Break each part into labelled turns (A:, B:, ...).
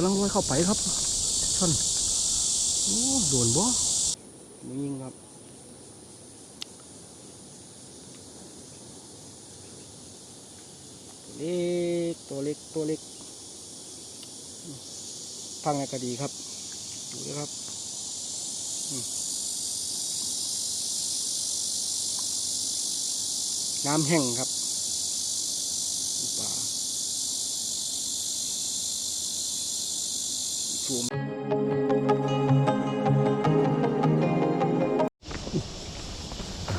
A: กำลังลอยเข้าไปครับช่อนโอ้โดนบ่ไม่ยิงครับเล็กตัวเล็กตัวเล็กฟังไงก็ดีครับดูด้วยครับน้ำแห้งครับปลา สูม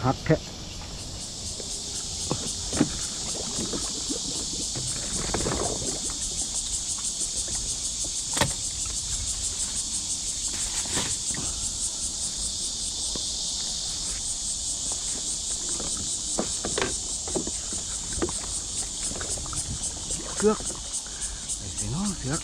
A: หักแค่เสือกไปส่น้องเสือก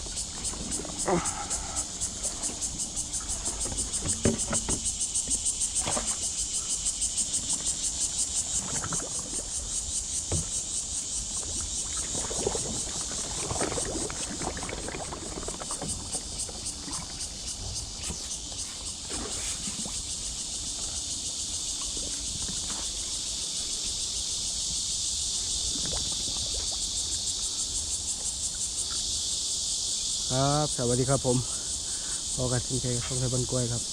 A: ครับสวัสดีครับผมพอกันสินชัยของไทยบันกล้วยครับ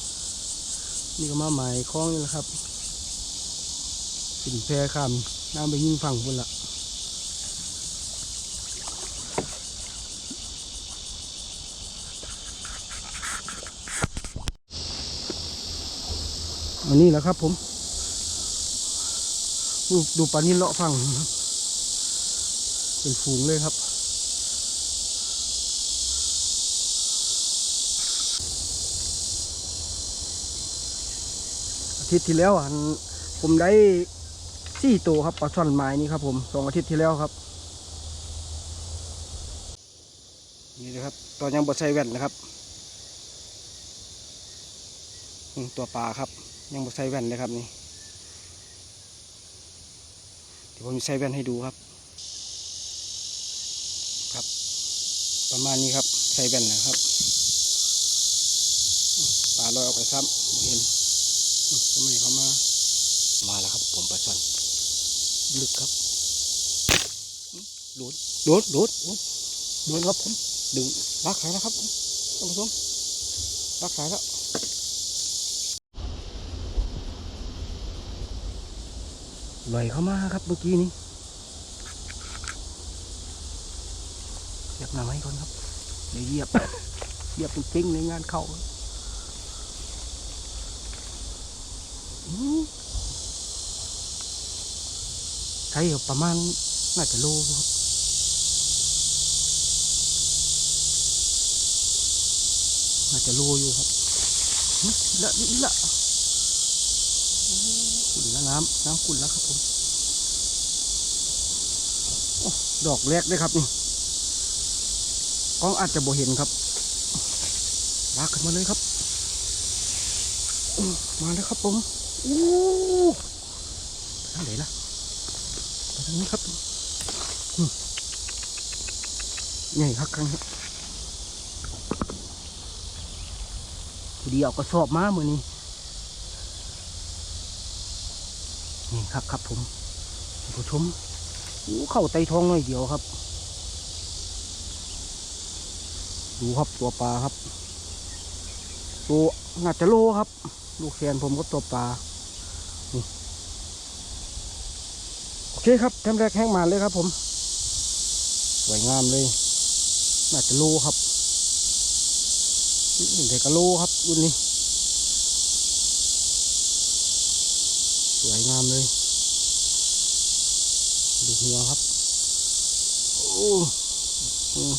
A: นี่ก็มาหมายคล้องนี่แหละครับสินแพรข้ามน้ำไปยิ่งฝั่งพุ่นละอันนี้แหละครับผมดูดูปลานี้เลาะฝั่งครับ เป็นฝูงเลยครับ ทิตย์ที่แล้วอันผมได้สี่ตัวครับปลาช่อนไม้นี่ครับผมสองอาทิตย์ที่แล้วครับ นี่นะครับตอนยังบดใส่แว่นนะครับตัวปลาครับ ยังบดใส่แว่นเลยครับนี่เดี๋ยวผมจะใส่แว่นให้ดูครับ ครับ ประมาณนี้ครับใส่แว่นนะครับปลาลอยออกไปซ้ำบ่เห็น ทำไมเขามา มาแล้วครับผมปลาช่อนลึกครับโดดโดดโดดโดดโดดครับผมดึงลากสายแล้วครับท่านผู้ชมลากสายแล้วลอยเข้ามาครับเมื่อกี้นี้เหยียบหน้าไม้ก่อนครับเดี๋ยวเหยียบเหยียบเป็นจริงในงานเข้า อืม ใช้ประมาณน่าจะโลอยู่ครับน่าจะโลอยู่ครับละนี่ละขุ่นแล้วน้ำน้ำขุ่นแล้วครับผมอดอกแรกเลยครับนี่กล้องอาจจะบ่เห็นครับลากขึ้นมาเลยครับ มาแล้วครับผม อู้ทางไหนล่ะทางนี้ครับใหญ่ครับครั้งนี้พอดีเอากระสอบมาเมื่อนี้นี่ครับครับผมผู้ชมอู้เข้าไตท้องหน่อยเดียวครับ ดูครับตัวปลาครับตัวน่าจะโลครับ ลูกแขนผมก็ตัวปลานี่โอ เคครับแทมแรกแห้งมาเลยครับ ผม สวยงามเลยน่าจะโลครับนี่เด็กกะโลครับรุ่นนี้ สวยงามเลย ดูหัวครับ โอ้อืม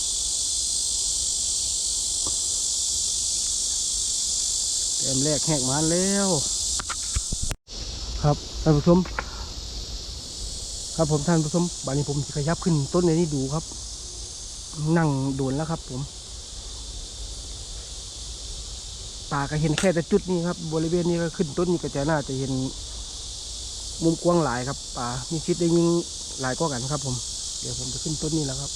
A: แต้มแรกแหกมาแล้ว ครับท่านผู้ชม ครับผมท่านผู้ชมบานนี้ผมขยับขึ้นต้นในนี้ดูครับ นั่งโดนแล้วครับ ผมตาก็เห็นแค่แต่จุดนี้ครับ บริเวณนี้ก็ขึ้นต้นนี้ก็จะน่าจะเห็น มุมกว้างหลายครับป่ามีชิดได้ยิงหลายก้อกันครับ ผม เดี๋ยวผมจะขึ้นต้นนี้แล้วครับ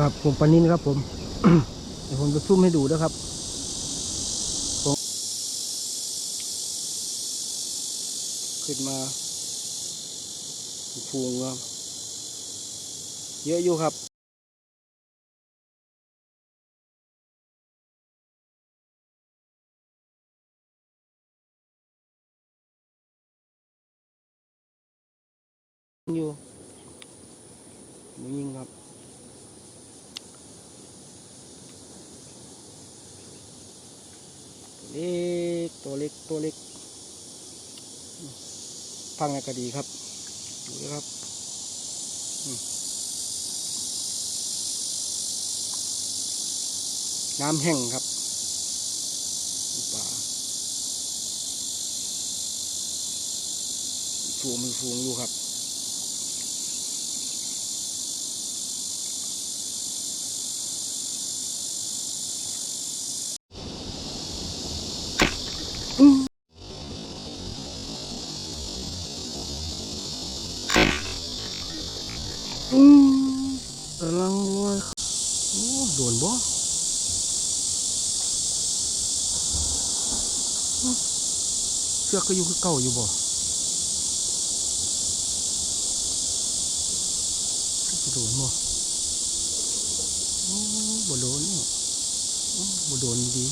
A: ครับ ผมปานินครับ ผมเดี๋ยวผมจะซุ่มให้ดูนะครับผมขึ้นมาฟูงครับเยอะอยู่ครับอยู่ยิงครับ เล็กตัวเล็กตัวเล็กฟังไงก็ดีครับดูนะครับน้ำแห้งครับป่าฟูงมีฟูงอยู่ครับ อยโอ้โดนบ่เชือกก็อยู่คือเก่าอยู่บ่โดนบ่โอ้บ่โดนเนี่ยโอ้บ่โดนดี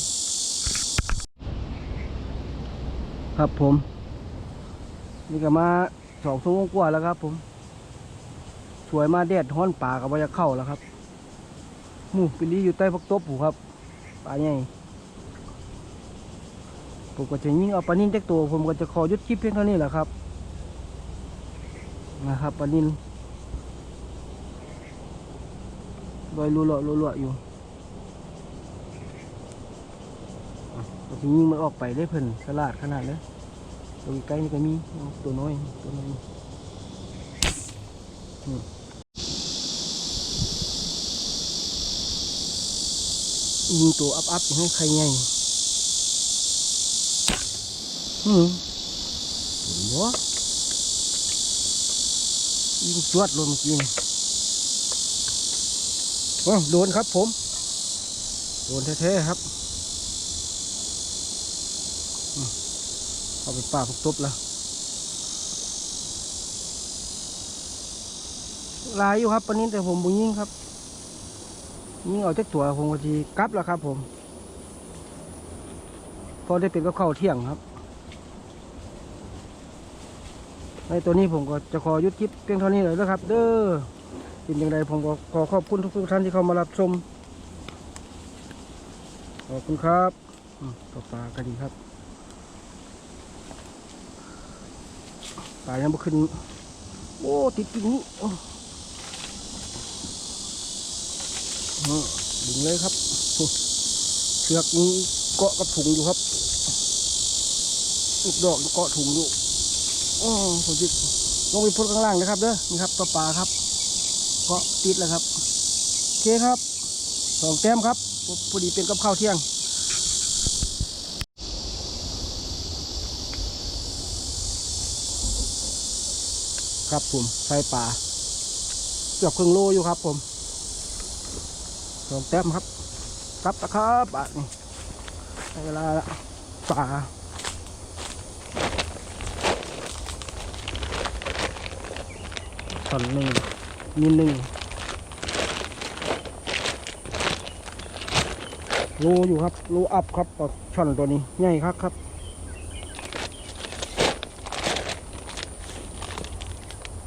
A: ครับผม นี่ก็มาสองชั่วโมงกว่าแล้วครับผม สวยมาแดดฮ้อนป่ากับว่าจะเข้าแล้วครับ หมูปิลีอยู่ใต้พักตบผูครับป่าใหญ่ผมก็จะยิงเอาปลานินเต็กตัว ผมก็จะขอยุดคลิปเพียงเท่านี้แหละครับ นะครับปลานินลอยรัวๆรัวๆอยู่ก็จะยิงมันออกไปได้เพิ่นสลาดขนาดเลยตัวใกล้นี่ก็มีตัวน้อยตัวน้อย ยิงตัวอัพอัพให้ใครไงอืมเห็นบ่ยิงจวดลงเมื่อกี้นี่ว้าวโดนครับผม โดนแท้ๆครับเอาไปป่าพวกตบแล้วลายอยู่ครับปนนี้แต่ผมบุยิงครับ ยิงเอาจากตัวผมก็ทีกลับแล้วครับ ผมพอได้เป็นก็เข้าเที่ยงครับในตัวนี้ผมก็จะขอยุดคลิปเพียงเท่านี้เลยนะครับ เด้อเป็นอย่างไรผมก็ขอขอบคุณทุกท่านที่เข้ามารับชม ขอบคุณครับต่อปลาก็ดีครับปลายังไม่ขึ้น โอ้ ติดกิ่งนี้โอ้ อืม ดึงเลยครับ เชือกนี้เกาะกับถุงอยู่ครับลูกดอกเกาะถุงอยู่โอ้ผมจิลงไปพุดข้างล่างนะครับเด้อนี่ครับปลาปลาครับเกาะติดแล้วครับโอเคครับสองแต้มครับพอดีเป็นกับข้าวเที่ยงครับผมใส่ปลาเกือบครึ่งโลอยู่ครับผม สองแต้มครับครับนะครับอะนี่เวลาละป่าส่วนหนึ่งมีหนึ่งรูอยู่ครับรูอัพครับปลาช่อนตัวนี้ใหญ่ครับครับ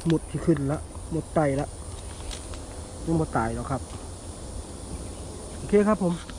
A: หมดที่ขึ้นละหมดไตละยังหมดตายแล้วครับ เคครับผม